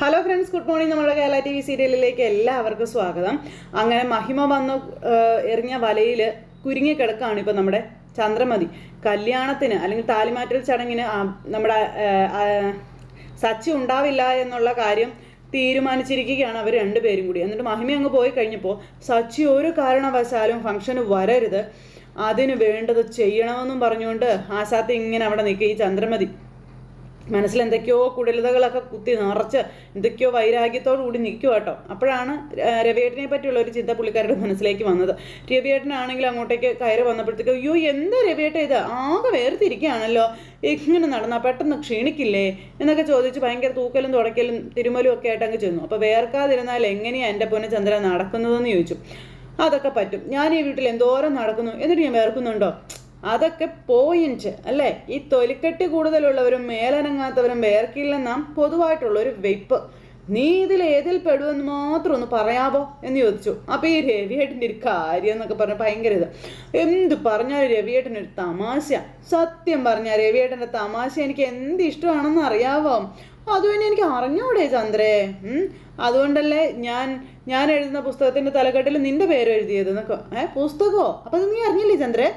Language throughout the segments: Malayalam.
ഹലോ ഫ്രണ്ട്സ് ഗുഡ് മോർണിംഗ് നമ്മുടെ കേരള ടി വി സീരിയലിലേക്ക് എല്ലാവർക്കും സ്വാഗതം. അങ്ങനെ മഹിമ വന്ന് എറിഞ്ഞ വലയിൽ കുരുങ്ങിക്കിടക്കാണ് ഇപ്പം നമ്മുടെ ചന്ദ്രമതി. കല്യാണത്തിന് അല്ലെങ്കിൽ താലിമാറ്റൽ ചടങ്ങിന് നമ്മുടെ സച്ചി ഉണ്ടാവില്ല എന്നുള്ള കാര്യം തീരുമാനിച്ചിരിക്കുകയാണ് അവർ രണ്ടുപേരും കൂടി. എന്നിട്ട് മഹിമ അങ്ങ് പോയി കഴിഞ്ഞപ്പോൾ സച്ചി ഒരു കാരണവശാലും ഫംഗ്ഷന് വരരുത്. അതിന് വേണ്ടത് ചെയ്യണമെന്നും പറഞ്ഞുകൊണ്ട് ആശാത്തി ഇങ്ങനെ അവിടെ നിൽക്കുക ഈ ചന്ദ്രമതി. മനസ്സിൽ എന്തൊക്കെയോ കുടലതകളൊക്കെ കുത്തി നിറച്ച് എന്തൊക്കെയോ വൈരാഗ്യത്തോടു കൂടി നിൽക്കുക കേട്ടോ. അപ്പോഴാണ് രവിയേട്ടനെ പറ്റിയുള്ള ഒരു ചിന്ത പുള്ളിക്കാരുടെ മനസ്സിലേക്ക് വന്നത്. രവിയേട്ടനാണെങ്കിൽ അങ്ങോട്ടേക്ക് കയറി വന്നപ്പോഴത്തേക്ക് അയ്യോ എന്താ രവിയേട്ട ഇത്? ആകെ വേർതിരിക്കുകയാണല്ലോ. ഇങ്ങനെ നടന്നാൽ പെട്ടെന്ന് ക്ഷീണിക്കില്ലേ? എന്നൊക്കെ ചോദിച്ച് ഭയങ്കര തൂക്കലും തുടക്കലും തിരുമലും ഒക്കെ ആയിട്ട് അങ്ങ് ചെന്നു. അപ്പോൾ വേർക്കാതിരുന്നാൽ എങ്ങനെയാണ് എന്റെ പൊന്ന് ചന്ദ്രൻ നടക്കുന്നതെന്ന് ചോദിച്ചു. അതൊക്കെ പറ്റും. ഞാൻ ഈ വീട്ടിൽ എന്തോരം നടക്കുന്നു? എന്നിട്ട് ഞാൻ വേർക്കുന്നുണ്ടോ? അതൊക്കെ പോയിന്റ് അല്ലേ? ഈ തൊലിക്കെട്ടി കൂടുതലുള്ളവരും മേലനങ്ങാത്തവരും വേർക്കില്ലെന്നാ പൊതുവായിട്ടുള്ള ഒരു വെയ്പ്പ്. നീ ഇതിൽ ഏതിൽ പെടുമെന്ന് മാത്രം ഒന്ന് പറയാമോ എന്ന് ചോദിച്ചു. അപ്പൊ ഈ രവിയേട്ടന്റെ ഒരു കാര്യം എന്നൊക്കെ പറഞ്ഞ ഭയങ്കര ഇത്. എന്ത് പറഞ്ഞാലും രവിയേട്ടന്റെ ഒരു തമാശ സത്യം പറഞ്ഞാൽ രവിയേട്ടന്റെ തമാശ എനിക്ക് എന്ത് ഇഷ്ടമാണെന്ന് അറിയാവോ? അതുതന്നെ എനിക്ക് അറിഞ്ഞൂടെ ചന്ദ്രേ. അതുകൊണ്ടല്ലേ ഞാൻ ഞാൻ എഴുതുന്ന പുസ്തകത്തിന്റെ തലക്കെട്ടിൽ നിന്റെ പേര് എഴുതിയത് എന്നൊക്കെ. ഏ പുസ്തകമോ? അപ്പൊ നീ അറിഞ്ഞില്ലേ ചന്ദ്രേ.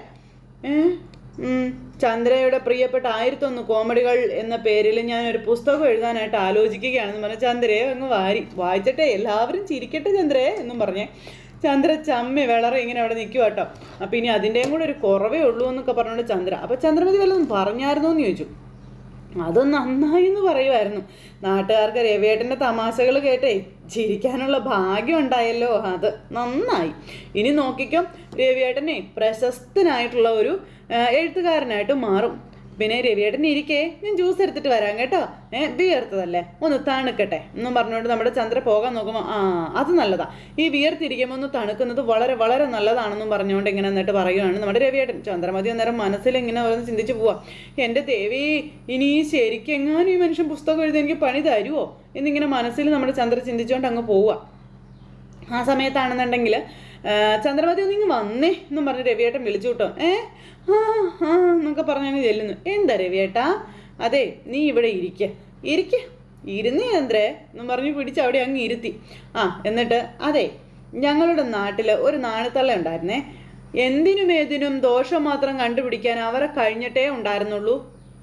ചന്ദ്രയുടെ പ്രിയപ്പെട്ട ആയിരത്തൊന്ന് കോമഡികൾ എന്ന പേരിൽ ഞാൻ ഒരു പുസ്തകം എഴുതാനായിട്ട് ആലോചിക്കുകയാണെന്ന് പറഞ്ഞ ചന്ദ്രയെ അങ്ങ് വാരി വായിച്ചിട്ടെ എല്ലാവരും ചിരിക്കട്ടെ ചന്ദ്രയെ എന്നും പറഞ്ഞേ ചന്ദ്ര ചമ്മി വിളറി ഇങ്ങനെ അവിടെ നിൽക്കുക കേട്ടോ. അപ്പം ഇനി അതിന്റെയും കൂടെ ഒരു കുറവേ ഉള്ളൂ എന്നൊക്കെ പറഞ്ഞുകൊണ്ട് ചന്ദ്ര. അപ്പം ചന്ദ്രമതി വല്ലതും പറഞ്ഞായിരുന്നു എന്ന് ചോദിച്ചു. അത് നന്നായി എന്ന് പറയുമായിരുന്നു. നാട്ടുകാർക്ക് രവിയേട്ടന്റെ തമാശകൾ കേട്ടേ. ചിരിക്കാനുള്ള ഭാഗ്യം ഉണ്ടായല്ലോ അത് നന്നായി. ഇനി നോക്കിക്കോ രവിയേട്ടനെ പ്രശസ്തനായിട്ടുള്ള ഒരു എഴുത്തുകാരനായിട്ട് മാറും. പിന്നെ രവിയേട്ടൻ ഇരിക്കേ ഞാൻ ജ്യൂസ് എടുത്തിട്ട് വരാം കേട്ടോ. ഏ വിയർത്തതല്ലേ? ഒന്ന് തണുക്കട്ടെ. എന്നും പറഞ്ഞുകൊണ്ട് നമ്മുടെ ചന്ദ്ര പോകാൻ നോക്കുമ്പോൾ ആ അത് നല്ലതാ. ഈ വിയർത്തിരിക്കുമ്പോൾ ഒന്ന് തണുക്കുന്നത് വളരെ വളരെ നല്ലതാണെന്നും പറഞ്ഞുകൊണ്ട് ഇങ്ങനെ എന്നിട്ട് പറയുകയാണ് നമ്മുടെ രവിയേട്ടൻ. ചന്ദ്രമതി അന്നേരം മനസ്സിൽ ഇങ്ങനെ ഓരോന്ന് ചിന്തിച്ചു പോവാം. എന്റെ ദേവി ഇനി ശരിക്കും എങ്ങാനും ഈ മനുഷ്യൻ പുസ്തകം എഴുതി എനിക്ക് പണി തരുമോ എന്നിങ്ങനെ മനസ്സിൽ നമ്മൾ ചന്ദ്ര ചിന്തിച്ചുകൊണ്ട് അങ്ങ് പോവുക. ആ സമയത്താണെന്നുണ്ടെങ്കിൽ ചന്ദ്രമതി ഒന്നിങ്ങ് വന്നേ എന്നും പറഞ്ഞ് രവിയേട്ടൻ വിളിച്ചു കിട്ടോ. ഏ? ആ ആ എന്നൊക്കെ പറഞ്ഞ് അങ്ങ് ചെല്ലുന്നു. എന്താ രവിയേട്ടാ? അതെ നീ ഇവിടെ ഇരിക്ക. ഇരിക്ക? ഇരുന്ന് ചന്ദ്രേ എന്നും പറഞ്ഞ് പിടിച്ച് അവിടെ അങ്ങ് ഇരുത്തി. ആ എന്നിട്ട് അതെ ഞങ്ങളുടെ നാട്ടിൽ ഒരു നാണത്തള്ള ഉണ്ടായിരുന്നേ. എന്തിനും ഏതിനും ദോഷം മാത്രം കണ്ടുപിടിക്കാൻ അവരെ കഴിഞ്ഞിട്ടേ ഉണ്ടായിരുന്നുള്ളൂ.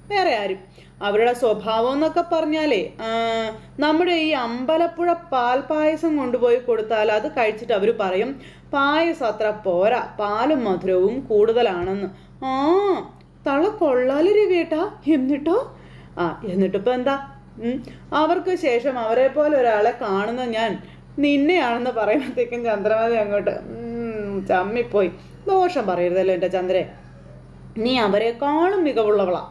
വേറെ ആരും. അവരുടെ സ്വഭാവം എന്നൊക്കെ പറഞ്ഞാലേ നമ്മുടെ ഈ അമ്പലപ്പുഴ പാൽ പായസം കൊണ്ടുപോയി കൊടുത്താൽ അത് കഴിച്ചിട്ട് അവർ പറയും പായസം അത്ര പോരാ പാലും മധുരവും കൂടുതലാണെന്ന്. ആ തള കൊള്ളാൽ രവിയേട്ടാ എന്നിട്ടോ? ആ എന്നിട്ടിപ്പോൾ എന്താ? അവർക്ക് ശേഷം അവരെ പോലെ ഒരാളെ കാണുന്ന ഞാൻ നിന്നെയാണെന്ന് പറയുമ്പോഴത്തേക്കും ചന്ദ്രമതി അങ്ങോട്ട് ചമ്മിപ്പോയി ദോഷം പറയരുതല്ലോ എന്റെ ചന്ദ്രേ. നീ അവരെക്കാളും മികവുള്ളവളാ.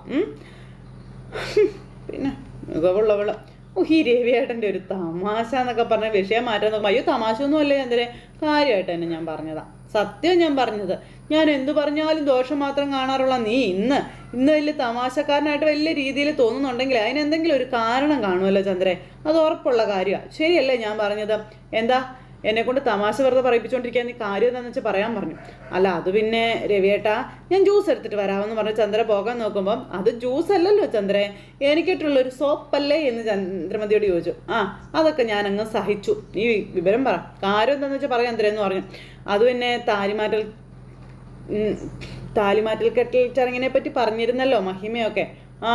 പിന്നെ മികവുള്ളവൾ. ഓ ഈ രവിയേട്ടന്റെ ഒരു തമാശ എന്നൊക്കെ പറഞ്ഞ വിഷയം മാറ്റാൻ നോക്കുമ്പോൾ അയ്യോ തമാശ ഒന്നും അല്ലേ എന്തിനെ കാര്യമായിട്ട് തന്നെ ഞാൻ പറഞ്ഞതാ. സത്യം ഞാൻ പറഞ്ഞത്. ഞാൻ എന്തു പറഞ്ഞാലും ദോഷം മാത്രം കാണാറുള്ള നീ ഇന്ന് ഇന്ന് വലിയ തമാശക്കാരനായിട്ട് വലിയ രീതിയിൽ തോന്നുന്നുണ്ടെങ്കിൽ അതിനെന്തെങ്കിലും ഒരു കാരണം കാണുമല്ലോ ചന്ദ്രേ. അത് ഉറപ്പുള്ള കാര്യമാണ് ശരിയല്ലേ ഞാൻ പറഞ്ഞത്? എന്താ? എന്നെ കൊണ്ട് തമാശ വെറുതെ പറയിപ്പിച്ചുകൊണ്ടിരിക്കാൻ നീ കാര്യം എന്താണെന്ന് വെച്ചാൽ പറയാൻ പറഞ്ഞു. അല്ല അത് പിന്നെ രവിയേട്ടാ ഞാൻ ജ്യൂസ് എടുത്തിട്ട് വരാമെന്ന് പറഞ്ഞ് ചന്ദ്ര പോകാൻ നോക്കുമ്പം അത് ജ്യൂസ് അല്ലല്ലോ ഒരു സോപ്പല്ലേ എന്ന് ചന്ദ്രമതിയോട് ചോദിച്ചു. ആ അതൊക്കെ ഞാൻ അങ്ങ് സഹിച്ചു. നീ വിവരം പറ. കാര്യം എന്താണെന്ന് വെച്ചാൽ പറയാം എന്ന് പറഞ്ഞു. അത് പിന്നെ താലിമാറ്റൽ താലിമാറ്റൽ കെട്ടൽ ചടങ്ങിനെ പറ്റി പറഞ്ഞിരുന്നല്ലോ മഹിമയൊക്കെ. ആ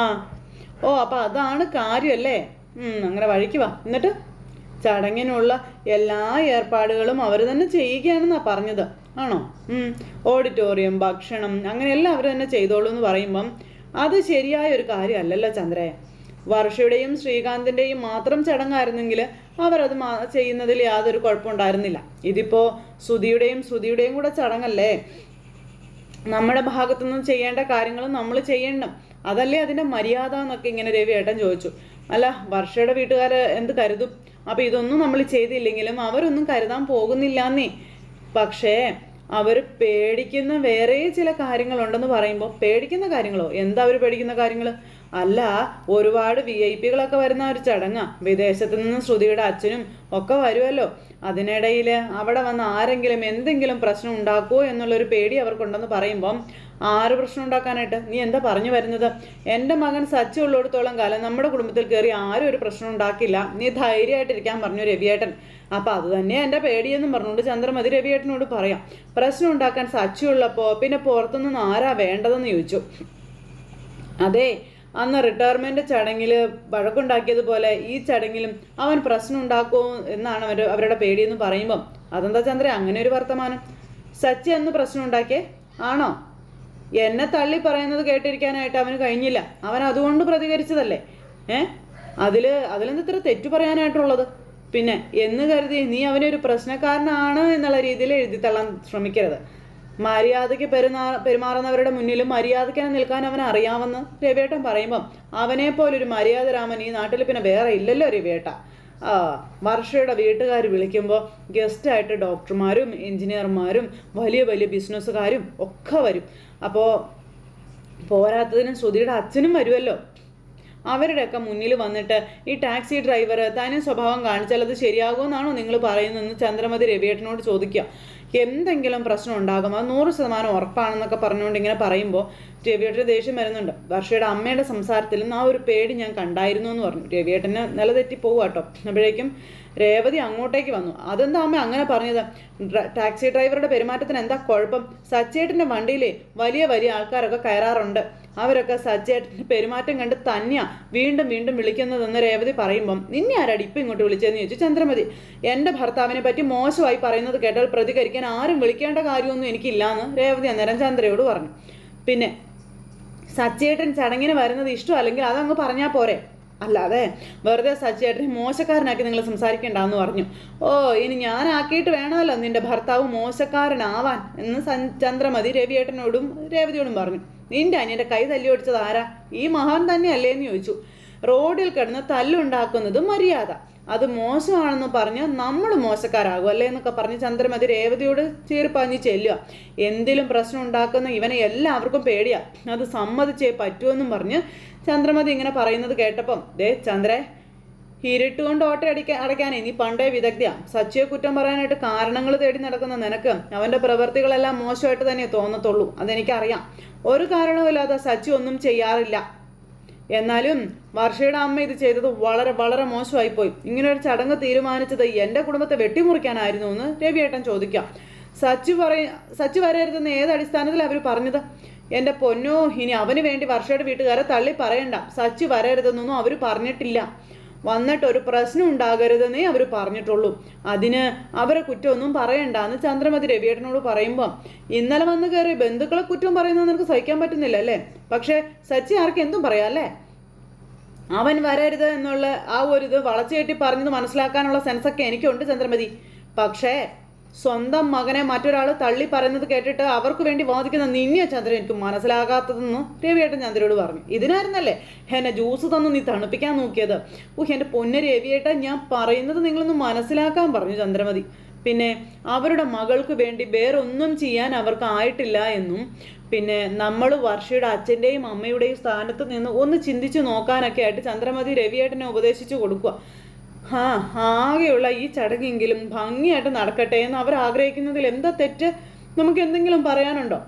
ഓ അപ്പം അതാണ് കാര്യമല്ലേ? അങ്ങനെ വഴിക്ക് വാ. എന്നിട്ട്? ചടങ്ങിനുള്ള എല്ലാ ഏർപ്പാടുകളും അവർ തന്നെ ചെയ്യുകയാണെന്നാ പറഞ്ഞത്. ആണോ. ഓഡിറ്റോറിയം ഭക്ഷണം അങ്ങനെ എല്ലാം അവർ തന്നെ ചെയ്തോളൂ എന്ന് പറയുമ്പം അത് ശരിയായ ഒരു കാര്യമല്ലല്ലോ ചന്ദ്രേ. വർഷയുടെയും ശ്രീകാന്തിന്റെയും മാത്രം ചടങ്ങായിരുന്നെങ്കിൽ അവരത് മാ- ചെയ്യുന്നതിൽ യാതൊരു കുഴപ്പമുണ്ടായിരുന്നില്ല. ഇതിപ്പോൾ ശ്രുതിയുടെയും ശ്രുതിയുടെയും കൂടെ ചടങ്ങല്ലേ? നമ്മുടെ ഭാഗത്തുനിന്ന് ചെയ്യേണ്ട കാര്യങ്ങൾ നമ്മൾ ചെയ്യണം. അതല്ലേ അതിന്റെ മര്യാദ എന്നൊക്കെ ഇങ്ങനെ രവി ഏട്ടൻ ചോദിച്ചു. അല്ല വർഷയുടെ വീട്ടുകാർ എന്ത് കരുതും? അപ്പം ഇതൊന്നും നമ്മൾ ചെയ്തില്ലെങ്കിലും അവരൊന്നും കരുതാൻ പോകുന്നില്ലാന്നേ. പക്ഷേ അവർ പേടിക്കുന്ന വേറെ ചില കാര്യങ്ങളുണ്ടെന്ന് പറയുമ്പോൾ പേടിക്കുന്ന കാര്യങ്ങളോ? എന്താ അവർ പേടിക്കുന്ന കാര്യങ്ങൾ അല്ല ഒരുപാട് വി ഐ പികളൊക്കെ വരുന്ന ഒരു ചടങ്ങാ. വിദേശത്ത് നിന്ന് ശ്രുതിയുടെ അച്ഛനും ഒക്കെ വരുമല്ലോ അതിനിടയിൽ അവിടെ വന്ന് ആരെങ്കിലും എന്തെങ്കിലും പ്രശ്നം ഉണ്ടാക്കുമോ എന്നുള്ളൊരു പേടി അവർക്കുണ്ടെന്ന് പറയുമ്പം ആറ് പ്രശ്നം ഉണ്ടാക്കാനായിട്ട്? നീ എന്താ പറഞ്ഞു വരുന്നത്? എന്റെ മകൻ സച്ചി ഉള്ളിടത്തോളം കാലം നമ്മുടെ കുടുംബത്തിൽ കയറി ആരും ഒരു പ്രശ്നം ഉണ്ടാക്കില്ല. നീ ധൈര്യമായിട്ടിരിക്കാൻ പറഞ്ഞു രവിയേട്ടൻ. അപ്പം അത് തന്നെ എന്റെ പേടിയെന്നും പറഞ്ഞുകൊണ്ട് ചന്ദ്രമതി രവിയേട്ടനോട് പറയാം. പ്രശ്നം ഉണ്ടാക്കാൻ സച്ചി ഉള്ളപ്പോൾ പിന്നെ പുറത്തുനിന്ന് ആരാ വേണ്ടതെന്ന് ചോദിച്ചു. അതെ അന്ന് റിട്ടയർമെന്റ് ചടങ്ങിൽ വഴക്കുണ്ടാക്കിയതുപോലെ ഈ ചടങ്ങിലും അവൻ പ്രശ്നം ഉണ്ടാക്കുമോ എന്നാണ് അവർ അവരുടെ പേടിയെന്ന് പറയുമ്പം. അതെന്താ ചന്ദ്ര? അങ്ങനെ ഒരു വർത്തമാനം. സച്ചി അന്ന് പ്രശ്നം ഉണ്ടാക്കിയേ ആണോ? എന്നെ തള്ളി പറയുന്നത് കേട്ടിരിക്കാനായിട്ട് അവന് കഴിഞ്ഞില്ല. അവൻ അതുകൊണ്ട് പ്രതികരിച്ചതല്ലേ? ഏ? അതിൽ അതിലെന്ത് ഇത്ര തെറ്റു പറയാനായിട്ടുള്ളത്? പിന്നെ എന്ന് കരുതി നീ അവനൊരു പ്രശ്നക്കാരനാണ് എന്നുള്ള രീതിയിൽ എഴുതി തള്ളാൻ ശ്രമിക്കരുത്. മര്യാദയ്ക്ക് പെരുന്നാ പെരുമാറുന്നവരുടെ മുന്നിലും മര്യാദയ്ക്ക് തന്നെ നിൽക്കാൻ അവൻ അറിയാമെന്ന് രവിയേട്ടൻ പറയുമ്പം അവനെ മര്യാദ രാമൻ ഈ നാട്ടിൽ പിന്നെ വേറെ ഇല്ലല്ലോ രവിയേട്ട. ആ വർഷയുടെ വീട്ടുകാർ വിളിക്കുമ്പോൾ ഗസ്റ്റായിട്ട് ഡോക്ടർമാരും എഞ്ചിനീയർമാരും വലിയ വലിയ ബിസിനസ്സുകാരും ഒക്കെ വരും. അപ്പോൾ പോരാത്തതിന് ശ്രുതിയുടെ അച്ഛനും വരുമല്ലോ അവരുടെയൊക്കെ മുന്നിൽ വന്നിട്ട് ഈ ടാക്സി ഡ്രൈവർ തനി സ്വഭാവം കാണിച്ചാൽ അത് ശരിയാകുമെന്നാണോ നിങ്ങൾ പറയുന്നതെന്ന് ചന്ദ്രമതി രവിയേട്ടനോട് ചോദിക്കുക. എന്തെങ്കിലും പ്രശ്നം ഉണ്ടാകും. അത് നൂറ് ശതമാനം ഉറപ്പാണെന്നൊക്കെ പറഞ്ഞുകൊണ്ട് ഇങ്ങനെ പറയുമ്പോൾ രവിയേട്ടന് ദേഷ്യം വരുന്നുണ്ട്. വർഷയുടെ അമ്മയുടെ സംസാരത്തിലും ആ ഒരു പേടി ഞാൻ കണ്ടായിരുന്നു എന്ന് പറഞ്ഞു. രവിയേട്ടന് നിലതെറ്റി പോവുക അപ്പോഴേക്കും രേവതി അങ്ങോട്ടേക്ക് വന്നു. അതെന്താ അമ്മ അങ്ങനെ പറഞ്ഞത്? ടാക്സി ഡ്രൈവറുടെ പെരുമാറ്റത്തിന് എന്താ കുഴപ്പം? സച്ചേട്ടന്റെ വണ്ടിയിലെ വലിയ വലിയ ആൾക്കാരൊക്കെ കയറാറുണ്ട്. അവരൊക്കെ സജ്ജേട്ടന്റെ പെരുമാറ്റം കണ്ട് തന്നെയാ വീണ്ടും വീണ്ടും വിളിക്കുന്നതെന്ന് രേവതി പറയുമ്പം നിന്നെ ആരാടി ഇപ്പം ഇങ്ങോട്ട് വിളിച്ചതെന്ന് ചോദിച്ചു? ചന്ദ്രമതി എന്റെ ഭർത്താവിനെ പറ്റി മോശമായി പറയുന്നത് കേട്ടാൽ പ്രതികരിക്കാൻ ആരും വിളിക്കേണ്ട കാര്യമൊന്നും എനിക്കില്ലാന്ന് രേവതി അന്നേരം ചന്ദ്രയോട് പറഞ്ഞു. പിന്നെ സച്ചേട്ടൻ ചടങ്ങിന് വരുന്നത് ഇഷ്ടം അല്ലെങ്കിൽ അതങ്ങ് പറഞ്ഞാൽ പോരെ? അല്ലാതെ വെറുതെ സജ്ജേട്ടനെ മോശക്കാരനാക്കി നിങ്ങൾ സംസാരിക്കേണ്ടെന്ന് പറഞ്ഞു. ഓ ഇനി ഞാനാക്കിയിട്ട് വേണമല്ലോ നിന്റെ ഭർത്താവ് മോശക്കാരനാവാൻ എന്ന് ചന്ദ്രമതി രവിയേട്ടനോടും രേവതിയോടും പറഞ്ഞു. നിന്റെ അനിയന്റെ കൈ തല്ലി ഓടിച്ചത് ആരാ? ഈ മഹാൻ തന്നെയല്ലേ എന്ന് ചോദിച്ചു. റോഡിൽ കിടന്ന് തല്ലുണ്ടാക്കുന്നത് മര്യാദ. അത് മോശമാണെന്ന് പറഞ്ഞ് നമ്മൾ മോശക്കാരാകും അല്ലേ എന്നൊക്കെ പറഞ്ഞ് ചന്ദ്രമതി രേവതിയോട് ചീറിപ്പഞ്ഞ് ചെല്ലുക. എന്തിലും പ്രശ്നം ഉണ്ടാക്കുന്ന ഇവനെ എല്ലാവർക്കും പേടിയാ. അത് സമ്മതിച്ചേ പറ്റുമെന്നും പറഞ്ഞ് ചന്ദ്രമതി ഇങ്ങനെ പറയുന്നത് കേട്ടപ്പം ദേ ചന്ദ്രേ ഇരുട്ടുകൊണ്ട് ഓട്ട അടിക്കാൻ അടയ്ക്കാൻ ഇനി പണ്ടേ വിദഗ്ധ സച്ചിയെ കുറ്റം പറയാനായിട്ട് കാരണങ്ങൾ തേടി നടക്കുന്ന നിനക്ക് അവന്റെ പ്രവൃത്തികളെല്ലാം മോശമായിട്ട് തന്നെ തോന്നത്തുള്ളൂ. അതെനിക്കറിയാം. ഒരു കാരണവുമില്ലാതെ സച്ചി ഒന്നും ചെയ്യാറില്ല. എന്നാലും വർഷയുടെ അമ്മ ഇത് ചെയ്തത് വളരെ വളരെ മോശമായിപ്പോയി. ഇങ്ങനെ ഒരു ചടങ്ങ് തീരുമാനിച്ചത് എന്റെ കുടുംബത്തെ വെട്ടിമുറിക്കാനായിരുന്നു എന്ന് രവിയേട്ടൻ ചോദിക്കാം. സച്ചു പറയ സച്ചു വരരുതെന്ന് ഏത് അടിസ്ഥാനത്തിൽ അവർ പറഞ്ഞത്? എന്റെ പൊന്നോ ഇനി അവന് വേണ്ടി വർഷയുടെ വീട്ടുകാരെ തള്ളി പറയണ്ട. സച്ചു വരരുതെന്നൊന്നും അവർ പറഞ്ഞിട്ടില്ല. വന്നിട്ട് ഒരു പ്രശ്നം ഉണ്ടാകരുതെന്നേ അവർ പറഞ്ഞിട്ടുള്ളൂ. അതിന് അവരെ കുറ്റമൊന്നും പറയണ്ട എന്ന് ചന്ദ്രമതി രവിയേട്ടനോട് പറയുമ്പം ഇന്നലെ വന്ന് കയറി ബന്ധുക്കളെ കുറ്റം പറയുന്നത് നിനക്ക് സഹിക്കാൻ പറ്റുന്നില്ല അല്ലേ? പക്ഷേ സച്ചി ആർക്ക് എന്തും പറയാം അല്ലേ? അവൻ വരരുത് എന്നുള്ള ആ ഒരു ഇത് വളച്ചു കെട്ടി പറഞ്ഞത് മനസ്സിലാക്കാനുള്ള സെൻസൊക്കെ എനിക്കുണ്ട് ചന്ദ്രമതി. പക്ഷേ സ്വന്തം മകനെ മറ്റൊരാൾ തള്ളി പറയുന്നത് കേട്ടിട്ട് അവർക്ക് വേണ്ടി വാദിക്കുന്ന നിന്നിയ ചന്ദ്രൻ എനിക്ക് മനസ്സിലാകാത്തതെന്ന് രവിയേട്ടൻ ചന്ദ്രയോട് പറഞ്ഞു. ഇതിനായിരുന്നല്ലേ? എന്നെ ജ്യൂസ് തന്നു നീ തണുപ്പിക്കാൻ നോക്കിയത്. ഊഹ് എന്റെ പൊന്ന രവിയേട്ടൻ ഞാൻ പറയുന്നത് നിങ്ങളൊന്ന് മനസ്സിലാക്കാൻ പറഞ്ഞു ചന്ദ്രമതി. പിന്നെ അവരുടെ മകൾക്ക് വേണ്ടി വേറൊന്നും ചെയ്യാൻ അവർക്ക് ആയിട്ടില്ല എന്നും പിന്നെ നമ്മൾ വർഷയുടെ അച്ഛന്റെയും അമ്മയുടെയും സ്ഥാനത്ത് നിന്ന് ഒന്ന് ചിന്തിച്ചു നോക്കാനൊക്കെ ആയിട്ട് ചന്ദ്രമതി രവിയേട്ടനെ ഉപദേശിച്ചു കൊടുക്കുക ആ ആകെയുള്ള ഈ ചടങ്ങെങ്കിലും ഭംഗിയായിട്ട് നടക്കട്ടെ എന്ന് അവർ ആഗ്രഹിക്കുന്നതിൽ എന്താ തെറ്റ്? നമുക്ക് എന്തെങ്കിലും പറയാനുണ്ടോ?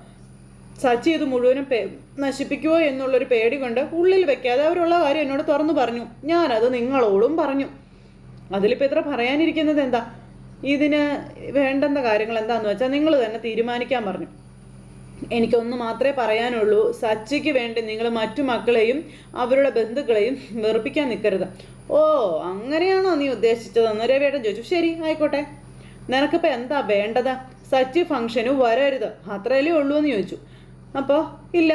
സച്ചി ഇത് മുഴുവനും പേ നശിപ്പിക്കുമോ എന്നുള്ളൊരു പേടി കൊണ്ട് ഉള്ളിൽ വെക്കാതെ അവരുള്ള കാര്യം എന്നോട് തുറന്നു പറഞ്ഞു. ഞാനത് നിങ്ങളോടും പറഞ്ഞു. അതിലിപ്പോൾ ഇത്ര പറയാനിരിക്കുന്നത് എന്താ? ഇതിന് വേണ്ടുന്ന കാര്യങ്ങൾ എന്താണെന്ന് വെച്ചാൽ നിങ്ങൾ തന്നെ തീരുമാനിക്കാൻ പറഞ്ഞു. എനിക്കൊന്ന് മാത്രമേ പറയാനുള്ളൂ സച്ചിക്ക് വേണ്ടി നിങ്ങൾ മറ്റു മക്കളെയും അവരുടെ ബന്ധുക്കളെയും വെറുപ്പിക്കാൻ നിൽക്കരുത്. ഓ അങ്ങനെയാണോ നീ ഉദ്ദേശിച്ചതെന്ന് രവിയേട്ടൻ ചോദിച്ചു. ശരി ആയിക്കോട്ടെ. നിനക്കിപ്പോൾ എന്താ വേണ്ടത്? സച്ചി ഫംഗ്ഷന് വരരുത്. അത്രയല്ലേ ഉള്ളൂ എന്ന് ചോദിച്ചു. അപ്പോൾ ഇല്ല.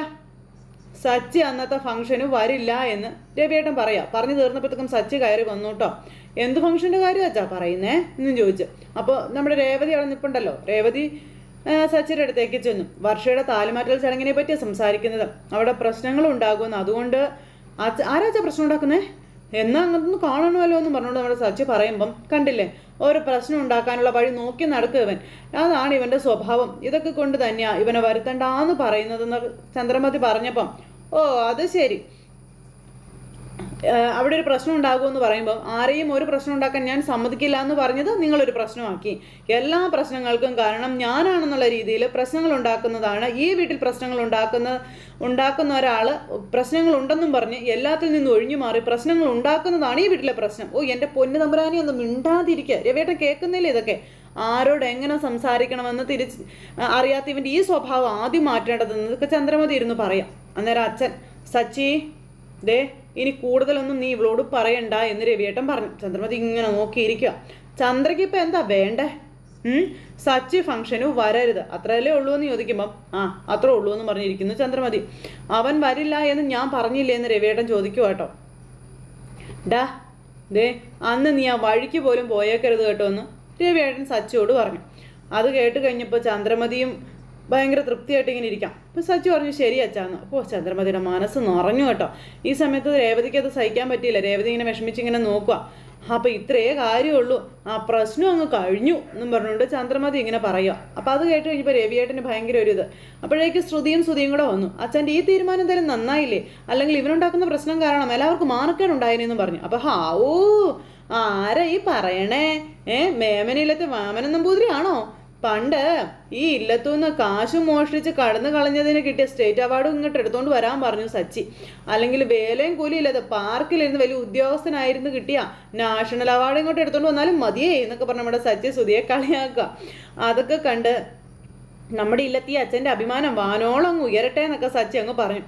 സച്ചി അന്നത്തെ ഫംഗ്ഷന് വരില്ല എന്ന് രവിയേട്ടൻ പറയാം. പറഞ്ഞു തീർന്നപ്പോഴത്തേക്കും സച്ചി കയറി വന്നു കേട്ടോ. എന്ത് ഫംഗ്ഷന്റെ കാര്യം വെച്ചാ പറയുന്നേ? എന്നും ചോദിച്ചു. അപ്പോൾ നമ്മുടെ രേവതി അവിടെ നിൽപ്പുണ്ടല്ലോ രേവതി സച്ചിയുടെ അടുത്തേക്ക് ചെന്നു. വർഷയുടെ താലുമാറ്റൽ ചടങ്ങിനെ പറ്റിയാണ് സംസാരിക്കുന്നത്. അവിടെ പ്രശ്നങ്ങൾ ഉണ്ടാകുമെന്ന് അതുകൊണ്ട് ആരാച്ചാ പ്രശ്നം ഉണ്ടാക്കുന്നേ? എന്നാ അങ്ങനൊന്ന് കാണണമല്ലോ എന്ന് പറഞ്ഞുകൊണ്ട് നമ്മുടെ സച്ചി പറയുമ്പം കണ്ടില്ലേ ഒരു പ്രശ്നം ഉണ്ടാക്കാനുള്ള വഴി നോക്കി നടക്കുക ഇവൻ അതാണ് ഇവന്റെ സ്വഭാവം. ഇതൊക്കെ കൊണ്ട് തന്നെയാ ഇവനെ വരുത്തണ്ടാന്ന് പറയുന്നതെന്ന് ചന്ദ്രമതി പറഞ്ഞപ്പം ഓ അത് ശരി. അവിടെ ഒരു പ്രശ്നം ഉണ്ടാകുമെന്ന് പറയുമ്പോൾ ആരെയും ഒരു പ്രശ്നം ഉണ്ടാക്കാൻ ഞാൻ സമ്മതിക്കില്ല എന്ന് പറഞ്ഞത് നിങ്ങളൊരു പ്രശ്നമാക്കി. എല്ലാ പ്രശ്നങ്ങൾക്കും കാരണം ഞാനാണെന്നുള്ള രീതിയിൽ പ്രശ്നങ്ങൾ ഉണ്ടാക്കുന്നതാണ്. ഈ വീട്ടിൽ പ്രശ്നങ്ങൾ ഉണ്ടാക്കുന്ന ഉണ്ടാക്കുന്ന ഒരാൾ പ്രശ്നങ്ങൾ ഉണ്ടെന്നും പറഞ്ഞ് എല്ലാത്തിൽ നിന്നും ഒഴിഞ്ഞു മാറി പ്രശ്നങ്ങൾ ഉണ്ടാക്കുന്നതാണ് ഈ വീട്ടിലെ പ്രശ്നം. ഓ എന്റെ പൊന്നു തമ്പുരാനി ഒന്നും മിണ്ടാതിരിക്കുക രവേട്ടൻ കേൾക്കുന്നില്ല ഇതൊക്കെ? ആരോട് എങ്ങനെ സംസാരിക്കണമെന്ന് തിരിച്ച് അറിയാത്ത ഇവന്റെ ഈ സ്വഭാവം ആദ്യം മാറ്റേണ്ടതെന്ന് ചന്ദ്രമതി ഇരുന്ന് പറയാം. അന്നേരം അച്ഛൻ സച്ചി ദേ ഇനി കൂടുതലൊന്നും നീ ഇവളോട് പറയണ്ട എന്ന് രവിയേട്ടൻ പറഞ്ഞു. ചന്ദ്രമതി ഇങ്ങനെ നോക്കിയിരിക്കുക. ചന്ദ്രയ്ക്ക് ഇപ്പം എന്താ വേണ്ടേ? സച്ചി ഫംഗ്ഷന് വരരുത്. അത്രയല്ലേ ഉള്ളൂ എന്ന് ചോദിക്കുമ്പം ആ അത്ര ഉള്ളൂ എന്ന് പറഞ്ഞിരിക്കുന്നു ചന്ദ്രമതി. അവൻ വരില്ല എന്ന് ഞാൻ പറഞ്ഞില്ലേ എന്ന് രവിയേട്ടൻ ചോദിക്കുക കേട്ടോ. ഡാ ദേ അന്ന് നീ ആ വഴിക്ക് പോലും പോയേക്കരുത് കേട്ടോ എന്ന് രവിയേട്ടൻ സച്ചിയോട് പറഞ്ഞു. അത് കേട്ട് കഴിഞ്ഞപ്പോൾ ചന്ദ്രമതിയും ഭയങ്കര തൃപ്തിയായിട്ട് ഇങ്ങനെ ഇരിക്കാം. അപ്പോൾ സച്ചു പറഞ്ഞു ശരി അച്ചാന്ന് അപ്പോൾ ചന്ദ്രമതിയുടെ മനസ്സ് നിറഞ്ഞു കേട്ടോ. ഈ സമയത്ത് രേവതിക്ക് അത് സഹിക്കാൻ പറ്റിയില്ല. രേവതി ഇങ്ങനെ വിഷമിച്ച് ഇങ്ങനെ നോക്കുക അപ്പോൾ ഇത്രയേ കാര്യമുള്ളൂ. ആ പ്രശ്നം അങ്ങ് കഴിഞ്ഞു എന്നും പറഞ്ഞുകൊണ്ട് ചന്ദ്രമതി ഇങ്ങനെ പറയുക അപ്പോൾ അത് കേട്ട് കഴിഞ്ഞപ്പോൾ രവിയേട്ടന് ഭയങ്കര ഒരു ഇത്. അപ്പോഴേക്ക് ശ്രുതിയും ശ്രുതിയും കൂടെ വന്നു. അച്ഛന്റെ ഈ തീരുമാനം എന്തായാലും നന്നായില്ലേ? അല്ലെങ്കിൽ ഇവനുണ്ടാക്കുന്ന പ്രശ്നം കാരണം എല്ലാവർക്കും മാനക്കേട് ഉണ്ടായിനെന്നും പറഞ്ഞു. അപ്പോൾ ഹാ ഓ ആരാ ഈ പറയണേ? ഏ മേമനയിലത്തെ വാമനൻ നമ്പൂതിരിയാണോ പണ്ട് ഈ ഇല്ലത്തുനിന്ന് കാശ് മോഷ്ടിച്ച് കടന്നു കളഞ്ഞതിന് കിട്ടിയ സ്റ്റേറ്റ് അവാർഡും ഇങ്ങോട്ട് എടുത്തുകൊണ്ട് വരാൻ പറഞ്ഞു സച്ചി. അല്ലെങ്കിൽ വേലയും കൂലിയില്ലാതെ പാർക്കിലിരുന്ന് വലിയ ഉദ്യോഗസ്ഥനായിരുന്നു കിട്ടിയ നാഷണൽ അവാർഡ് ഇങ്ങോട്ട് എടുത്തുകൊണ്ട് വന്നാലും മതിയേ എന്നൊക്കെ പറഞ്ഞ് നമ്മുടെ സച്ചി സുതിയെ കളിയാക്കുക. അതൊക്കെ കണ്ട് നമ്മുടെ ഇല്ലത്തി അച്ഛന്റെ അഭിമാനം വാനോളം ഉയരട്ടെ എന്നൊക്കെ സച്ചി അങ്ങ് പറഞ്ഞു.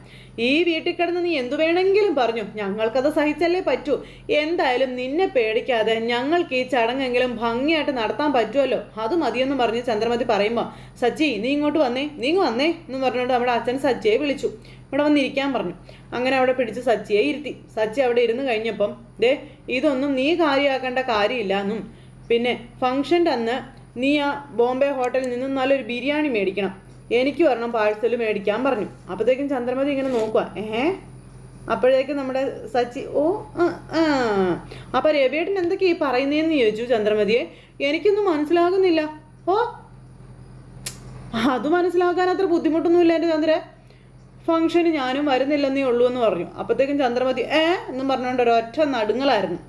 ഈ വീട്ടിൽ കിടന്ന് നീ എന്തു വേണമെങ്കിലും പറഞ്ഞു. ഞങ്ങൾക്കത് സഹിച്ചല്ലേ പറ്റൂ. എന്തായാലും നിന്നെ പേടിക്കാതെ ഞങ്ങൾക്ക് ഈ ചടങ്ങെങ്കിലും ഭംഗിയായിട്ട് നടത്താൻ പറ്റുമല്ലോ. അത് മതിയെന്ന് പറഞ്ഞ് ചന്ദ്രമതി പറയുമ്പോൾ സച്ചി നീ ഇങ്ങോട്ട് വന്നേ നീ വന്നേ എന്ന് പറഞ്ഞുകൊണ്ട് നമ്മുടെ അച്ഛൻ സച്ചിയെ വിളിച്ചു. ഇവിടെ വന്നിരിക്കാൻ പറഞ്ഞു. അങ്ങനെ അവിടെ പിടിച്ച് സച്ചിയെ ഇരുത്തി. സച്ചി അവിടെ ഇരുന്ന് കഴിഞ്ഞപ്പം ദേ ഇതൊന്നും നീ കാര്യമാക്കേണ്ട കാര്യമില്ല എന്നും. പിന്നെ ഫംഗ്ഷന്റെ അന്ന് നീ ആ ബോംബെ ഹോട്ടലിൽ നിന്നും നല്ലൊരു ബിരിയാണി മേടിക്കണം. എനിക്ക് വരണം പാഴ്സൽ മേടിക്കാൻ പറഞ്ഞു. അപ്പോഴത്തേക്കും ചന്ദ്രമതി ഇങ്ങനെ നോക്കുക ഏഹേ? അപ്പോഴേക്കും നമ്മുടെ സച്ചി ഓ ആ അപ്പം രവിയേട്ടൻ എന്തൊക്കെയാ ഈ പറയുന്നതെന്ന് ചോദിച്ചു ചന്ദ്രമതിയെ. എനിക്കൊന്നും മനസ്സിലാകുന്നില്ല. ഓ അത് മനസ്സിലാക്കാൻ അത്ര ബുദ്ധിമുട്ടൊന്നുമില്ല എന്റെ ചന്ദ്ര. ഫംഗ്ഷന് ഞാനും വരുന്നില്ലെന്നേ ഉള്ളൂ എന്ന് പറഞ്ഞു. അപ്പോഴത്തേക്കും ചന്ദ്രമതി ഏ എന്നും പറഞ്ഞുകൊണ്ട് ഒരൊറ്റ നടുങ്ങളായിരുന്നു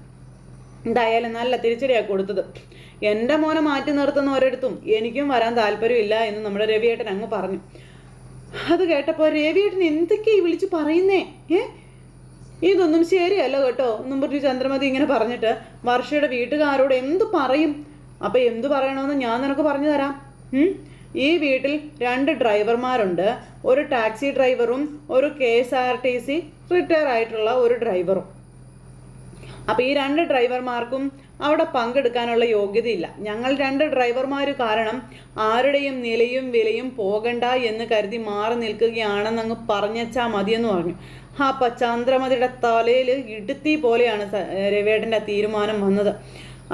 എന്തായാലും നല്ല തിരിച്ചടിയാണ് കൊടുത്തത്. എന്റെ മോനെ മാറ്റി നിർത്തുന്ന ഒരിടത്തും എനിക്കും വരാൻ താല്പര്യമില്ല എന്ന് നമ്മുടെ രവിയേട്ടൻ അങ്ങ് പറഞ്ഞു. അത് കേട്ടപ്പോൾ രവിയേട്ടൻ എന്തൊക്കെയാ ഈ വിളിച്ച് പറയുന്നേ? ഏ? ഇതൊന്നും ശരിയല്ല കേട്ടോ എന്നും പറഞ്ഞു ചന്ദ്രമതി ഇങ്ങനെ പറഞ്ഞിട്ട് വർഷയുടെ വീട്ടുകാരോട് എന്ത് പറയും? അപ്പം എന്ത് പറയണമെന്ന് ഞാൻ നിനക്ക് പറഞ്ഞു തരാം. ഈ വീട്ടിൽ രണ്ട് ഡ്രൈവർമാരുണ്ട്. ഒരു ടാക്സി ഡ്രൈവറും ഒരു K S R T C retire ആയിട്ടുള്ള ഒരു ഡ്രൈവറും. അപ്പോൾ ഈ രണ്ട് ഡ്രൈവർമാർക്കും അവിടെ പങ്കെടുക്കാനുള്ള യോഗ്യതയില്ല. ഞങ്ങൾ രണ്ട് ഡ്രൈവർമാർ കാരണം ആരുടെയും നിലയും വിലയും പോകണ്ട എന്ന് കരുതി മാറി നിൽക്കുകയാണെന്ന് അങ്ങ് പറഞ്ഞച്ചാൽ മതിയെന്ന് പറഞ്ഞു. അപ്പം ചന്ദ്രമതിയുടെ തലയിൽ ഇടുത്തി പോലെയാണ് രവേട്ടന്റെ തീരുമാനം വന്നത്.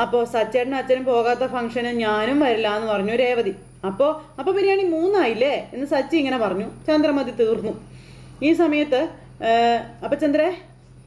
അപ്പോൾ സച്ചേട്ടനും അച്ഛനും പോകാത്ത ഫംഗ്ഷന് ഞാനും വരില്ല എന്ന് പറഞ്ഞു രേവതി. അപ്പോൾ അപ്പോൾ ബിരിയാണി മൂന്നായില്ലേ എന്ന് സച്ചി ഇങ്ങനെ പറഞ്ഞു. ചന്ദ്രമതി തീർന്നു. ഈ സമയത്ത് അപ്പം ചന്ദ്രേ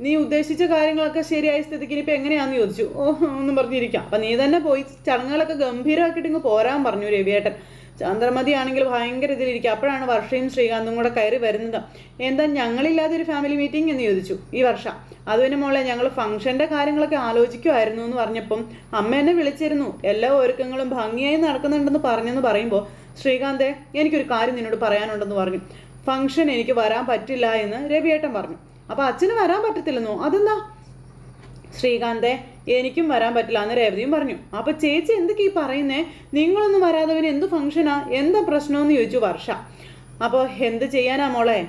നീ ഉദ്ദേശിച്ച കാര്യങ്ങളൊക്കെ ശരിയായ സ്ഥിതിക്ക് ഇനിയിപ്പോൾ എങ്ങനെയാണെന്ന് ചോദിച്ചു. ഓ ഒന്നും പറഞ്ഞിരിക്കാം. അപ്പം നീ തന്നെ പോയി ചടങ്ങുകളൊക്കെ ഗംഭീരമാക്കിയിട്ട് ഇങ്ങ് പോരാൻ പറഞ്ഞു രവിയേട്ടൻ. ചന്ദ്രമതി ആണെങ്കിൽ ഭയങ്കര ഇതിലിരിക്കുക അപ്പോഴാണ് വർഷയും ശ്രീകാന്തും കൂടെ കയറി വരുന്നത്. എന്താ ഞങ്ങളില്ലാതെ ഒരു ഫാമിലി മീറ്റിംഗ് എന്ന് ചോദിച്ചു ഈ വർഷം. അതുപിന്നെ മോളെ ഞങ്ങൾ ഫംഗ്ഷന്റെ കാര്യങ്ങളൊക്കെ ആലോചിക്കുമായിരുന്നു എന്ന് പറഞ്ഞപ്പം അമ്മ എന്നെ വിളിച്ചിരുന്നു. എല്ലാ ഒരുക്കങ്ങളും ഭംഗിയായി നടക്കുന്നുണ്ടെന്ന് പറഞ്ഞെന്ന് പറയുമ്പോൾ ശ്രീകാന്തേ എനിക്കൊരു കാര്യം നിന്നോട് പറയാനുണ്ടെന്ന് പറഞ്ഞു. ഫംഗ്ഷൻ എനിക്ക് വരാൻ പറ്റില്ല എന്ന് രവിയേട്ടൻ പറഞ്ഞു. അപ്പോൾ അച്ഛന് വരാൻ പറ്റത്തില്ലെന്നോ? അതെന്താ? ശ്രീകാന്തെ എനിക്കും വരാൻ പറ്റില്ല എന്ന് രേവതിയും പറഞ്ഞു. അപ്പൊ ചേച്ചി എന്തൊക്കെ ഈ പറയുന്നേ? നിങ്ങളൊന്നും വരാതവന് എന്ത് ഫംഗ്ഷനാ എന്താ പ്രശ്നമെന്ന് ചോദിച്ചു വർഷ. അപ്പോൾ എന്ത് ചെയ്യാനാ മോളെ?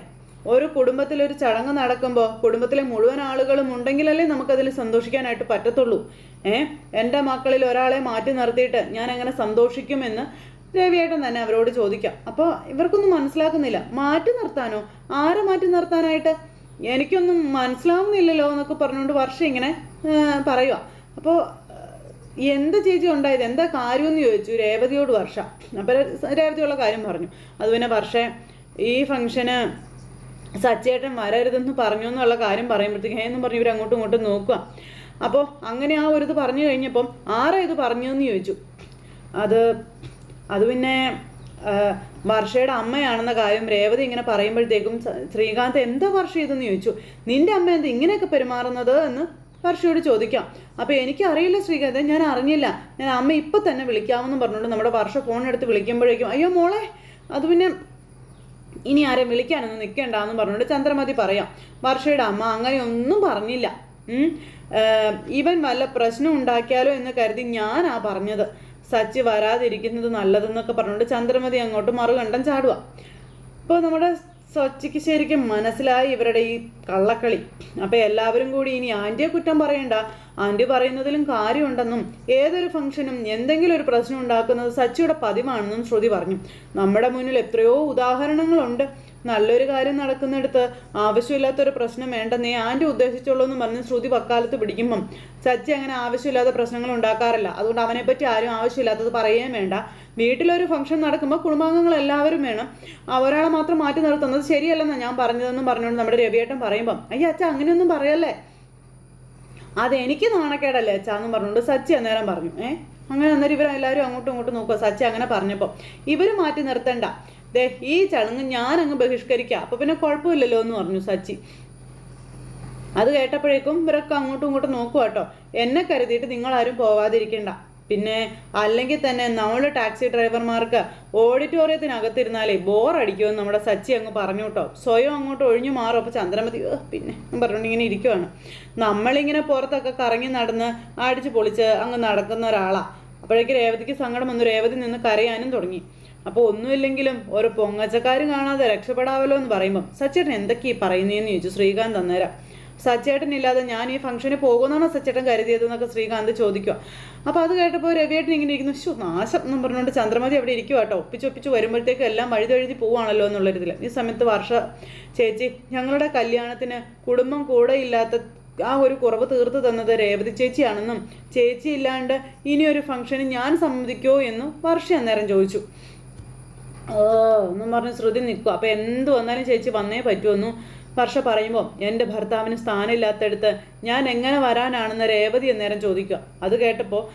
ഒരു കുടുംബത്തിൽ ഒരു ചടങ്ങ് നടക്കുമ്പോൾ കുടുംബത്തിലെ മുഴുവൻ ആളുകളും ഉണ്ടെങ്കിലല്ലേ നമുക്കതിൽ സന്തോഷിക്കാനായിട്ട് പറ്റത്തുള്ളൂ. ഏ? എന്റെ മക്കളിൽ ഒരാളെ മാറ്റി നിർത്തിയിട്ട് ഞാൻ അങ്ങനെ സന്തോഷിക്കുമെന്ന് രവിയേട്ടൻ തന്നെ അവരോട് ചോദിക്കാം. അപ്പോൾ ഇവർക്കൊന്നും മനസ്സിലാക്കുന്നില്ല. മാറ്റി നിർത്താനോ? ആരെ മാറ്റി നിർത്താനായിട്ട്? എനിക്കൊന്നും മനസ്സിലാവുന്നില്ലല്ലോ എന്നൊക്കെ പറഞ്ഞുകൊണ്ട് വർഷം ഇങ്ങനെ പറയുക അപ്പോൾ എന്താ ചേച്ചി ഉണ്ടായത്? എന്താ കാര്യമെന്ന് ചോദിച്ചു രേവതിയോട് വർഷ. അപ്പോൾ രേവതിയുള്ള കാര്യം പറഞ്ഞു. അത് പിന്നെ വർഷേ ഈ ഫംഗ്ഷന് സച്ചേട്ടൻ വരരുതെന്ന് പറഞ്ഞു എന്നുള്ള കാര്യം പറയുമ്പോഴത്തേക്ക് എന്നും പറഞ്ഞു ഇവർ അങ്ങോട്ടും ഇങ്ങോട്ടും നോക്കുക അപ്പോൾ അങ്ങനെ ആ ഒരു ഇത് പറഞ്ഞു കഴിഞ്ഞപ്പം ആരാ ഇത് പറഞ്ഞു എന്ന് ചോദിച്ചു. അത് അത് പിന്നെ വർഷയുടെ അമ്മയാണെന്ന കാര്യം രേവതി ഇങ്ങനെ പറയുമ്പോഴത്തേക്കും ശ്രീകാന്ത് എന്താ വർഷ ഇതെന്ന് ചോദിച്ചു. നിന്റെ അമ്മ എന്താ ഇങ്ങനെയൊക്കെ പെരുമാറുന്നത്? എന്ന് വർഷയോട് ചോദിക്കാം. അപ്പോൾ എനിക്കറിയില്ല ശ്രീകാന്ത് ഞാൻ അറിഞ്ഞില്ല. ഞാൻ അമ്മ ഇപ്പം തന്നെ വിളിക്കാമെന്ന് പറഞ്ഞുകൊണ്ട് നമ്മുടെ വർഷ ഫോൺ എടുത്ത് വിളിക്കുമ്പോഴേക്കും അയ്യോ മോളെ അത് പിന്നെ ഇനി ആരെയും വിളിക്കാനൊന്നും നിൽക്കണ്ടെന്ന് പറഞ്ഞുകൊണ്ട് ചന്ദ്രമതി പറയാം. വർഷയുടെ അമ്മ അങ്ങനെ ഒന്നും പറഞ്ഞില്ല ഇവൻ വല്ല പ്രശ്നം ഉണ്ടാക്കിയാലോ എന്ന് കരുതി ഞാനാ പറഞ്ഞത്. സച്ചി വരാതിരിക്കുന്നത് നല്ലതെന്നൊക്കെ പറഞ്ഞുകൊണ്ട് ചന്ദ്രമതി അങ്ങോട്ട് മറുകണ്ടം ചാടുക അപ്പോൾ നമ്മുടെ സച്ചിക്ക് ശരിക്കും മനസ്സിലായി ഇവരുടെ ഈ കള്ളക്കളി. അപ്പോൾ എല്ലാവരും കൂടി ഇനി ആന്റിയെ കുറ്റം പറയണ്ട. ആന്റി പറയുന്നതിലും കാര്യമുണ്ടെന്നും ഏതൊരു ഫംഗ്ഷനും എന്തെങ്കിലും ഒരു പ്രശ്നം ഉണ്ടാക്കുന്നത് സച്ചിയുടെ പതിവാണെന്നും ശ്രുതി പറഞ്ഞു. നമ്മുടെ മുന്നിൽ എത്രയോ ഉദാഹരണങ്ങളുണ്ട്. നല്ലൊരു കാര്യം നടക്കുന്നിടത്ത് ആവശ്യമില്ലാത്തൊരു പ്രശ്നം വേണ്ട നീ ആന്റി ഉദ്ദേശിച്ചുള്ളൂ എന്ന് പറഞ്ഞ് ശ്രുതി വക്കാലത്ത് പിടിക്കുമ്പം. സച്ചി അങ്ങനെ ആവശ്യമില്ലാത്ത പ്രശ്നങ്ങൾ ഉണ്ടാക്കാറില്ല. അതുകൊണ്ട് അവനെപ്പറ്റി ആരും ആവശ്യമില്ലാത്തത് പറയുകയും വേണ്ട. വീട്ടിലൊരു ഫംഗ്ഷൻ നടക്കുമ്പോൾ കുടുംബാംഗങ്ങൾ എല്ലാവരും വേണം ഒരാളെ മാത്രം മാറ്റി നിർത്തുന്നത് ശരിയല്ലെന്നാണ് ഞാൻ പറഞ്ഞതെന്നും പറഞ്ഞുകൊണ്ട് നമ്മുടെ രവിയേട്ടൻ പറയുമ്പം അയ്യ അച്ഛ അങ്ങനെയൊന്നും പറയല്ലേ? അതെനിക്ക് നാണക്കേടല്ലേ അച്ഛ എന്നും പറഞ്ഞുകൊണ്ട് സച്ചി അന്നേരം പറഞ്ഞു. ഏ അങ്ങനെ അന്നേരം ഇവരെല്ലാവരും അങ്ങോട്ടും ഇങ്ങോട്ടും നോക്കുക സച്ചി അങ്ങനെ പറഞ്ഞപ്പോൾ ഇവർ മാറ്റി നിർത്തണ്ട. ദേ ഈ ചടങ്ങ് ഞാനങ്ങ് അങ്ങ് ബഹിഷ്കരിക്കാം. അപ്പോൾ പിന്നെ കുഴപ്പമില്ലല്ലോ എന്ന് പറഞ്ഞു സച്ചി. അത് കേട്ടപ്പോഴേക്കും ഇവരൊക്കെ അങ്ങോട്ടും ഇങ്ങോട്ടും നോക്കുക കേട്ടോ എന്നെ കരുതിയിട്ട് നിങ്ങളാരും പോവാതിരിക്കണ്ട. പിന്നെ അല്ലെങ്കിൽ തന്നെ നമ്മൾ ടാക്സി ഡ്രൈവർമാർക്ക് ഓഡിറ്റോറിയത്തിനകത്തിരുന്നാലേ ബോറടിക്കുമെന്ന് നമ്മുടെ സച്ചി അങ്ങ് പറഞ്ഞു കേട്ടോ. സ്വയം അങ്ങോട്ട് ഒഴിഞ്ഞു മാറും. അപ്പോൾ ചന്ദ്രമതി പിന്നെ പറഞ്ഞുകൊണ്ട് ഇങ്ങനെ ഇരിക്കുവാണ്. നമ്മളിങ്ങനെ പുറത്തൊക്കെ കറങ്ങി നടന്ന് അടിച്ച് പൊളിച്ച് അങ്ങ് നടക്കുന്ന ഒരാളാണ് അപ്പോഴേക്ക് രേവതിക്ക് സങ്കടം വന്നു. രേവതി നിന്ന് കരയാനും തുടങ്ങി. അപ്പോൾ ഒന്നുമില്ലെങ്കിലും ഒരു പൊങ്ങച്ചക്കാരും കാണാതെ രക്ഷപ്പെടാവല്ലോ എന്ന് പറയുമ്പം സച്ചേട്ടൻ എന്തൊക്കെയാ പറയുന്നതെന്ന് ചോദിച്ചു ശ്രീകാന്ത് അന്നേരം. സച്ചേട്ടൻ ഇല്ലാതെ ഞാൻ ഈ ഫംഗ്ഷന് പോകുന്നാണോ സച്ചേട്ടൻ കരുതിയത് എന്നൊക്കെ ശ്രീകാന്ത് ചോദിക്കുക. അപ്പോൾ അത് കേട്ടപ്പോൾ രവിയേട്ടൻ ഇങ്ങനെ ഇരിക്കുന്നു ശോ നാശം എന്നും പറഞ്ഞുകൊണ്ട് ചന്ദ്രമതി അവിടെ ഇരിക്കുക കേട്ടോ. ഒപ്പിച്ചൊപ്പിച്ച് വരുമ്പോഴത്തേക്ക് എല്ലാം വഴുതെഴുതി പോവാണല്ലോ രീതിയിൽ ഈ സമയത്ത് വർഷ ചേച്ചി ഞങ്ങളുടെ കല്യാണത്തിന് കുടുംബം കൂടെ ഇല്ലാത്ത ആ ഒരു കുറവ് തീർത്തു തന്നത് രേവതി ചേച്ചിയാണെന്നും ചേച്ചി ഇല്ലാണ്ട് ഇനി ഒരു ഫംഗ്ഷന് ഞാൻ സമ്മതിക്കോ എന്നും വർഷ അന്നേരം ചോദിച്ചു. ഓ എന്നും പറഞ്ഞ് ശ്രുതി നിൽക്കുക. അപ്പോൾ എന്ത് വന്നാലും ചേച്ചി വന്നേ പറ്റുമെന്നു വർഷ പറയുമ്പോൾ എന്റെ ഭർത്താവിന് സ്ഥാനമില്ലാത്തടുത്ത് ഞാൻ എങ്ങനെ വരാനാണെന്ന് രേവതി അന്നേരം ചോദിക്കുക. അത് കേട്ടപ്പോൾ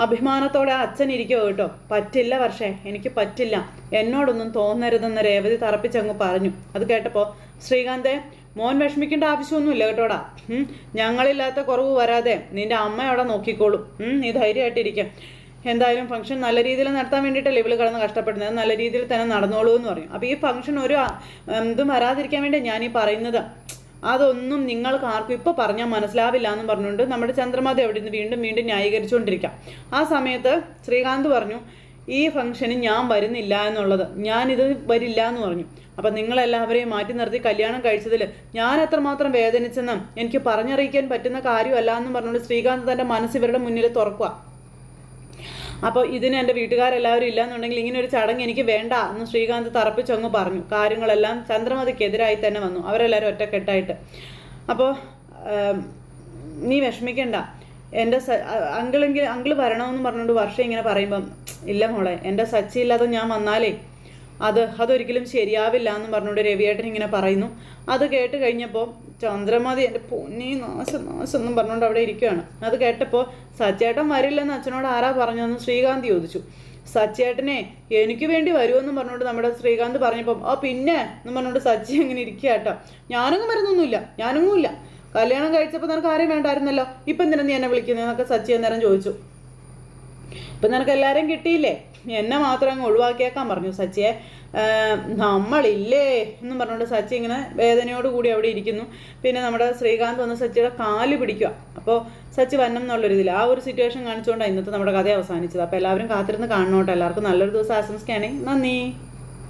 അഭിമാനത്തോടെ അച്ഛൻ ഇരിക്കുക കേട്ടോ. പറ്റില്ല വർഷേ എനിക്ക് പറ്റില്ല. എന്നോടൊന്നും തോന്നരുതെന്ന് രേവതി തറപ്പിച്ചങ്ങ് പറഞ്ഞു. അത് കേട്ടപ്പോൾ ശ്രീകാന്തെ മോൻ വിഷമിക്കേണ്ട ആവശ്യമൊന്നുമില്ല കേട്ടോടാ. ഞങ്ങളില്ലാത്ത കുറവ് വരാതെ നിന്റെ അമ്മയോടെ നോക്കിക്കോളും. നീ ധൈര്യമായിട്ടിരിക്കാം. എന്തായാലും ഫംഗ്ഷൻ നല്ല രീതിയിൽ നടത്താൻ വേണ്ടിയിട്ടല്ലേ ഇവൾ കിടന്ന് കഷ്ടപ്പെടുന്നത്? നല്ല രീതിയിൽ തന്നെ നടന്നോളൂ എന്ന് പറയും. അപ്പോൾ ഈ ഫംഗ്ഷൻ ഒരു എന്തും വരാതിരിക്കാൻ വേണ്ടി ഞാൻ ഈ പറയുന്നത് അതൊന്നും നിങ്ങൾക്ക് ആർക്കും ഇപ്പോൾ പറഞ്ഞാൽ മനസ്സിലാവില്ല എന്ന് പറഞ്ഞുകൊണ്ട് നമ്മുടെ ചന്ദ്രമാത എവിടെ നിന്ന് വീണ്ടും വീണ്ടും ന്യായീകരിച്ചുകൊണ്ടിരിക്കാം. ആ സമയത്ത് ശ്രീകാന്ത് പറഞ്ഞു ഈ ഫംഗ്ഷന് ഞാൻ വരുന്നില്ല എന്നുള്ളത്. ഞാനിത് വരില്ല എന്ന് പറഞ്ഞു. അപ്പം നിങ്ങളെല്ലാവരെയും മാറ്റി നിർത്തി കല്യാണം കഴിച്ചതിൽ ഞാൻ എത്രമാത്രം വേദനിച്ചെന്നും എനിക്ക് പറഞ്ഞറിയിക്കാൻ പറ്റുന്ന കാര്യമല്ല എന്നും പറഞ്ഞുകൊണ്ട് ശ്രീകാന്ത് തന്റെ മനസ്സ് ഇവരുടെ മുന്നിൽ തുറക്കുക അപ്പോൾ ഇതിന് എന്റെ വീട്ടുകാരെല്ലാവരും ഇല്ലാന്നുണ്ടെങ്കിൽ ഇങ്ങനെ ഒരു ചടങ്ങ് എനിക്ക് വേണ്ട എന്ന് ശ്രീകാന്ത് തറപ്പിച്ചങ്ങ് പറഞ്ഞു. കാര്യങ്ങളെല്ലാം ചന്ദ്രമതിക്കെതിരായി തന്നെ വന്നു. അവരെല്ലാവരും ഒറ്റക്കെട്ടായിട്ട്. അപ്പോൾ നീ വിഷമിക്കണ്ട. എന്റെ സ അങ്കിളെങ്കിൽ അങ്കിൾ വരണമെന്ന് പറഞ്ഞുകൊണ്ട് വർഷം ഇങ്ങനെ പറയുമ്പം ഇല്ല മോളെ എന്റെ സച്ചി ഇല്ലാതെ ഞാൻ വന്നാലേ അത് അതൊരിക്കലും ശരിയാവില്ല എന്ന് പറഞ്ഞുകൊണ്ട് രവിയേട്ടൻ ഇങ്ങനെ പറയുന്നു. അത് കേട്ട് കഴിഞ്ഞപ്പോൾ ചന്ദ്രമതി എന്റെ പൊന്നി നാശം നാശം എന്നും പറഞ്ഞുകൊണ്ട് അവിടെ ഇരിക്കുകയാണ് അത് കേട്ടപ്പോൾ സച്ചേട്ടൻ വരില്ലെന്ന് അച്ഛനോട് ആരാ പറഞ്ഞതെന്ന് ശ്രീകാന്ത് ചോദിച്ചു. സച്ചേട്ടനെ എനിക്ക് വേണ്ടി വരുമെന്ന് പറഞ്ഞുകൊണ്ട് നമ്മുടെ ശ്രീകാന്ത് പറഞ്ഞപ്പം ആ പിന്നെ എന്ന് പറഞ്ഞുകൊണ്ട് സച്ചി അങ്ങനെ ഇരിക്കുക കേട്ടോ. ഞാനൊന്നും വരുന്നൊന്നുമില്ല ഞാനൊന്നുമില്ല. കല്യാണം കഴിച്ചപ്പോൾ നിനക്ക് ആരെയും വേണ്ടായിരുന്നല്ലോ. ഇപ്പം എന്തിനാ നീ എന്നെ വിളിക്കുന്നതെന്നൊക്കെ സച്ചി അന്നേരം ചോദിച്ചു. ഇപ്പം നിനക്ക് എല്ലാവരെയും കിട്ടിയില്ലേ എന്നെ മാത്രം അങ്ങ് ഒഴിവാക്കിയേക്കാൻ പറഞ്ഞു. സച്ചിയെ നമ്മളില്ലേ? എന്ന് പറഞ്ഞുകൊണ്ട് സച്ചി ഇങ്ങനെ വേദനയോട് കൂടി അവിടെ ഇരിക്കുന്നു. പിന്നെ നമ്മുടെ ശ്രീകാന്ത് വന്ന് സച്ചിയുടെ കാൽ പിടിക്കുക അപ്പോൾ സച്ചി വന്നം എന്നുള്ളൊരിതിൽ ആ ഒരു സിറ്റുവേഷൻ കാണിച്ചുകൊണ്ടാണ് ഇന്നത്തെ നമ്മുടെ കഥ അവസാനിച്ചത്. അപ്പോൾ എല്ലാവരും കാത്തിരുന്ന് കാണണോട്ടെ. എല്ലാവർക്കും നല്ലൊരു ദിവസം ആശംസിക്കുകയാണെങ്കിൽ നന്ദി.